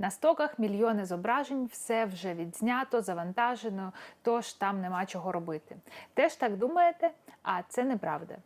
На стоках мільйони зображень, все вже відзнято, завантажено, тож там нема чого робити. Теж так думаєте? А це неправда.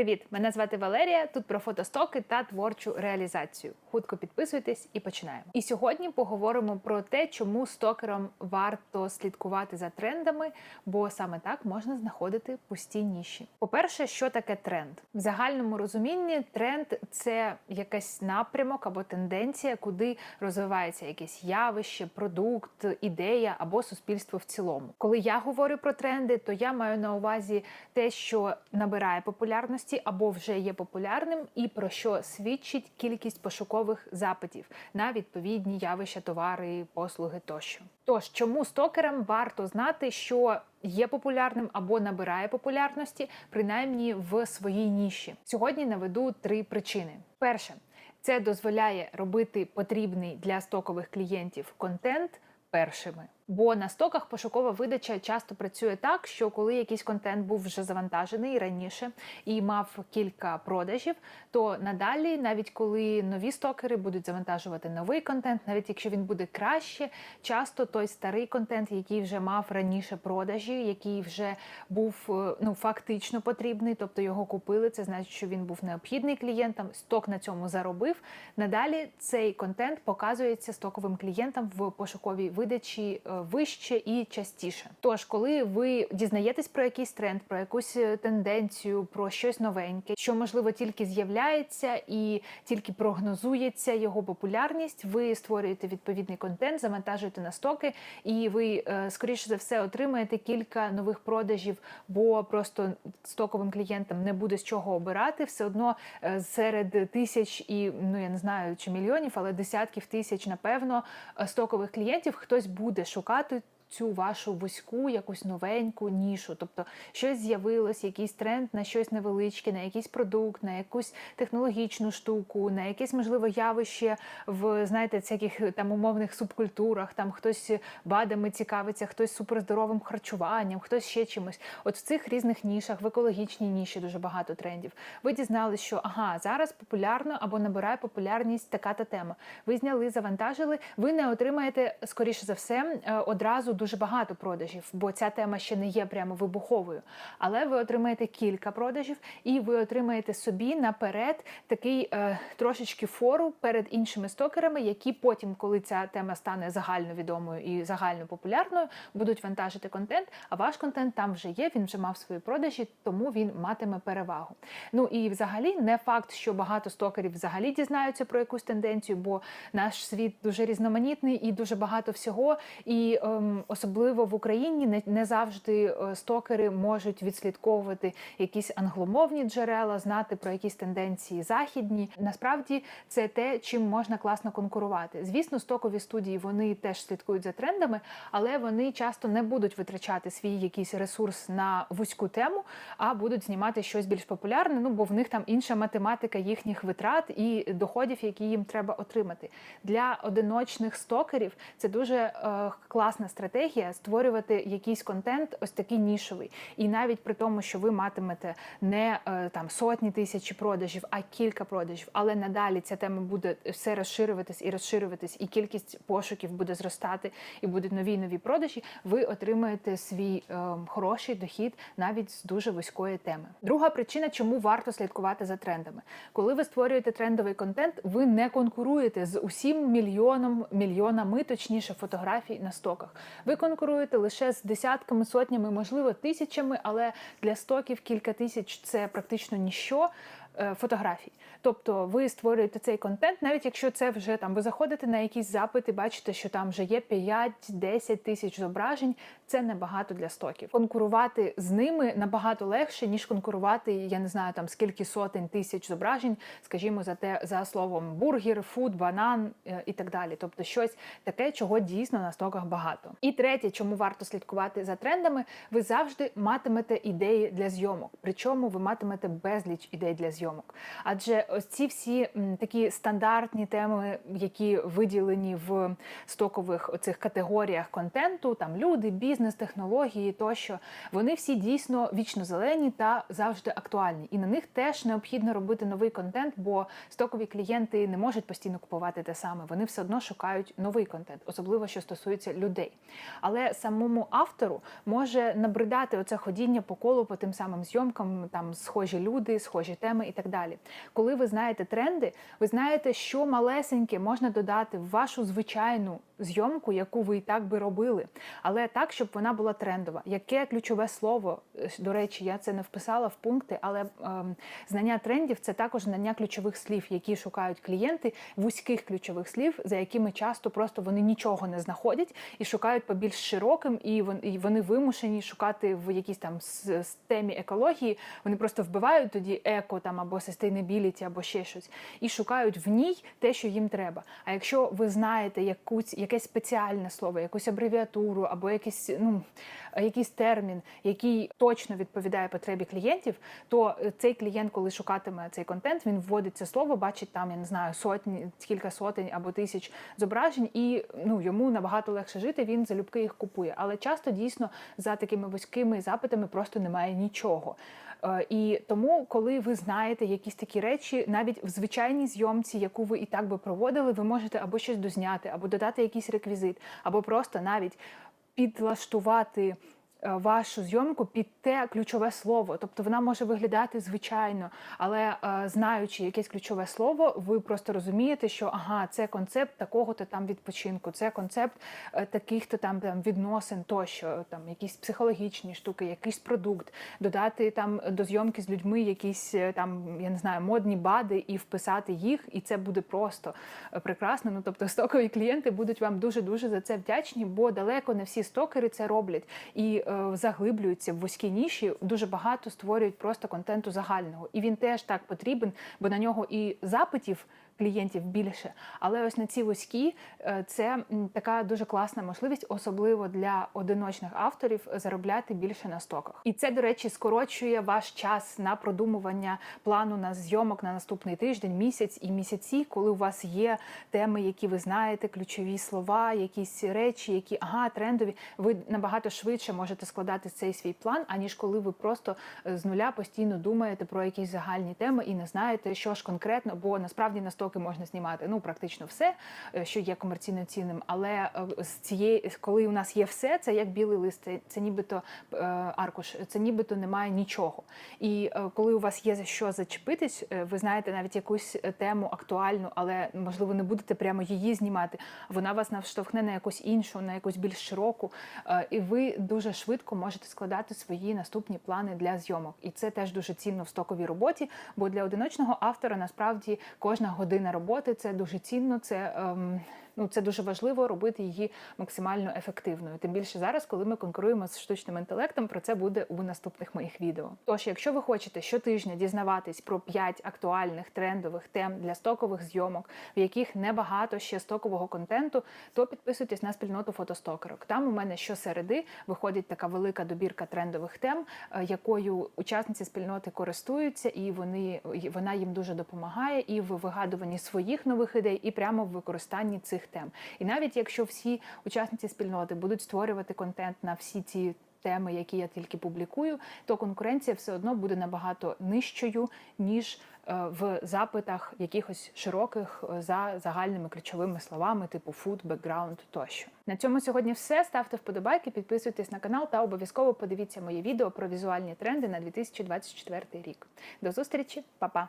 Привіт! Мене звати Валерія. Тут про фотостоки та творчу реалізацію. Хутко підписуйтесь і починаємо. І сьогодні поговоримо про те, чому стокерам варто слідкувати за трендами, бо саме так можна знаходити пусті ніші. По-перше, що таке тренд? В загальному розумінні тренд це якийсь напрямок або тенденція, куди розвивається якесь явище, продукт, ідея або суспільство в цілому. Коли я говорю про тренди, то я маю на увазі те, що набирає популярності або вже є популярним, і про що свідчить кількість пошукових запитів на відповідні явища, товари, послуги тощо. Тож, чому стокерам варто знати, що є популярним або набирає популярності, принаймні в своїй ніші? Сьогодні наведу три причини. Перше, це дозволяє робити потрібний для стокових клієнтів контент першими. Бо на стоках пошукова видача часто працює так, що коли якийсь контент був вже завантажений раніше і мав кілька продажів, то надалі, навіть коли нові стокери будуть завантажувати новий контент, навіть якщо він буде краще, часто той старий контент, який вже мав раніше продажі, який вже був ну фактично потрібний, тобто його купили, це значить, що він був необхідний клієнтам. Сток на цьому заробив. Надалі цей контент показується стоковим клієнтам в пошуковій видачі вище і частіше. Тож, коли ви дізнаєтесь про якийсь тренд, про якусь тенденцію, про щось новеньке, що можливо тільки з'являється і тільки прогнозується його популярність, ви створюєте відповідний контент, завантажуєте на стоки, і ви скоріше за все отримаєте кілька нових продажів, бо просто стоковим клієнтам не буде з чого обирати. Все одно серед тисяч і ну я не знаю чи мільйонів, але десятків тисяч, напевно, стокових клієнтів хтось буде шукати шукати Цю вашу вузьку, якусь новеньку нішу, тобто щось з'явилось, якийсь тренд на щось невеличке, на якийсь продукт, на якусь технологічну штуку, на якесь можливо явище в знаєте, всяких там умовних субкультурах. Там хтось бадами цікавиться, хтось суперздоровим харчуванням, хтось ще чимось. От в цих різних нішах, в екологічній ніші дуже багато трендів. Ви дізналися, що ага, зараз популярно або набирає популярність така та тема. Ви зняли, завантажили. Ви не отримаєте скоріше за все одразу дуже багато продажів, бо ця тема ще не є прямо вибуховою. Але ви отримаєте кілька продажів, і ви отримаєте собі наперед такий е, трошечки фору перед іншими стокерами, які потім, коли ця тема стане загальновідомою і загально популярною, будуть вантажити контент. А ваш контент там вже є. Він вже мав свої продажі, тому він матиме перевагу. Ну і взагалі не факт, що багато стокерів взагалі дізнаються про якусь тенденцію, бо наш світ дуже різноманітний і дуже багато всього. І ем, особливо в Україні не, завжди стокери можуть відслідковувати якісь англомовні джерела, знати про якісь тенденції західні. Насправді це те, чим можна класно конкурувати. Звісно, стокові студії вони теж слідкують за трендами, але вони часто не будуть витрачати свій якийсь ресурс на вузьку тему, а будуть знімати щось більш популярне. Ну бо в них там інша математика їхніх витрат і доходів, які їм треба отримати. Для одиночних стокерів це дуже е, класна стратегія стратегія створювати якийсь контент, ось такий нішовий. І навіть при тому, що ви матимете не там сотні тисяч продажів, а кілька продажів. Але надалі ця тема буде все розширюватись і розширюватись, і кількість пошуків буде зростати, і будуть нові нові продажі. Ви отримаєте свій е, хороший дохід навіть з дуже вузької теми. Друга причина, чому варто слідкувати за трендами, коли ви створюєте трендовий контент, ви не конкуруєте з усім мільйоном мільйонами, точніше фотографій на стоках. Ви конкуруєте лише з десятками, сотнями, можливо, тисячами, але для стоків кілька тисяч це практично ніщо. Фотографій, тобто ви створюєте цей контент, навіть якщо це вже там ви заходите на якісь запити, бачите, що там вже є 5-10 тисяч зображень. Це небагато для стоків. Конкурувати з ними набагато легше, ніж конкурувати. Я не знаю там скільки сотень тисяч зображень, скажімо, за те за словом бургер, фуд, банан і так далі. Тобто щось таке, чого дійсно на стоках багато. І третє, чому варто слідкувати за трендами, ви завжди матимете ідеї для зйомок. Причому ви матимете безліч ідей для зйомок зйомок. Адже ось ці всі такі стандартні теми, які виділені в стокових оцих категоріях контенту, там люди, бізнес, технології тощо, вони всі дійсно вічно зелені та завжди актуальні. І на них теж необхідно робити новий контент, бо стокові клієнти не можуть постійно купувати те саме. Вони все одно шукають новий контент, особливо що стосується людей. Але самому автору може набридати оце ходіння по колу по тим самим зйомкам, там схожі люди, схожі теми і так далі. Коли ви знаєте тренди, ви знаєте, що малесеньке можна додати в вашу звичайну зйомку, яку ви і так би робили, але так, щоб вона була трендова. Яке ключове слово? Е, До речі, я це не вписала в пункти, але ем, знання трендів це також знання ключових слів, які шукають клієнти, вузьких ключових слів, за якими часто просто вони нічого не знаходять і шукають по більш широким, і вони вимушені шукати в якійсь там темі екології. Вони просто вбивають тоді еко там або sustainability, або ще щось, і шукають в ній те, що їм треба. А якщо ви знаєте якусь якесь спеціальне слово, якусь абревіатуру або якийсь ну якийсь термін, який точно відповідає потребі клієнтів, то е, цей клієнт, коли шукатиме цей контент, він вводить це слово, бачить там, я не знаю, сотні, кілька сотень або тисяч зображень, і ну йому набагато легше жити. Він залюбки їх купує. Але часто дійсно за такими вузькими запитами просто немає нічого. Е, І тому, коли ви знаєте якісь такі речі, навіть в звичайній зйомці, яку ви і так би проводили, ви можете або щось дозняти, або додати якийсь реквізит, або просто навіть підлаштувати вашу зйомку під те ключове слово. Тобто вона може виглядати звичайно, але е, знаючи якесь ключове слово, ви просто розумієте, що ага, це концепт такого-то там відпочинку, це концепт е, таких-то там, там відносин, тощо там якісь психологічні штуки, якийсь продукт, додати там до зйомки з людьми якісь е, там, я не знаю, модні бади і вписати їх, і це буде просто е, прекрасно. Ну тобто стокові клієнти будуть вам дуже дуже за це вдячні, бо далеко не всі стокери це роблять і е, заглиблюються в вузькі ніші. Дуже багато створюють просто контенту загального, і він теж так потрібен, бо на нього і запитів. Клієнтів більше, але ось на ці вузькі е, це така дуже класна можливість, особливо для одиночних авторів, заробляти більше на стоках. І це, до речі, скорочує ваш час на продумування плану на зйомок на наступний тиждень, місяць і місяці, коли у вас є теми, які ви знаєте, ключові слова, якісь речі, які ага, трендові. Ви набагато швидше можете складати цей свій план, аніж коли ви просто е, з нуля постійно думаєте про якісь загальні теми і не знаєте, що ж конкретно, бо насправді на стоки можна знімати ну практично все, е, що є комерційно цінним. Але е, з цієї, коли у нас є все, це як білий лист, це, це нібито е, аркуш, це нібито немає нічого. І коли у вас є за що зачепитись, ви знаєте навіть якусь тему актуальну, але можливо не будете прямо її знімати. Вона вас навштовхне на якусь іншу, на якусь більш широку, і ви дуже швидко можете складати свої наступні плани для зйомок. І це теж дуже цінно в стоковій роботі, бо для одиночного автора насправді кожна година роботи це дуже цінно. Це ем, ну це дуже важливо робити її максимально ефективною. Тим більше зараз, коли ми конкуруємо з штучним інтелектом, про це буде у наступних моїх відео. Тож, якщо ви хочете щотижня дізнаватись про 5 актуальних трендових тем для стокових зйомок, в яких небагато ще стокового контенту, то підписуйтесь на спільноту фотостокерок. Там у мене щосереди виходить така велика добірка трендових тем, е, якою учасниці спільноти користуються, і вони вона їм дуже допомагає і в вигадуванні своїх нових ідей, і прямо в використанні цих тем. І навіть якщо всі учасниці спільноти будуть створювати контент на всі ці теми, які я тільки публікую, то конкуренція все одно буде набагато нижчою, ніж е, в запитах якихось широких е, за загальними ключовими словами, типу фуд, бекграунд тощо. На цьому сьогодні все. Ставте вподобайки, підписуйтесь на канал та обов'язково подивіться моє відео про візуальні тренди на 2024 рік. До зустрічі, па-па!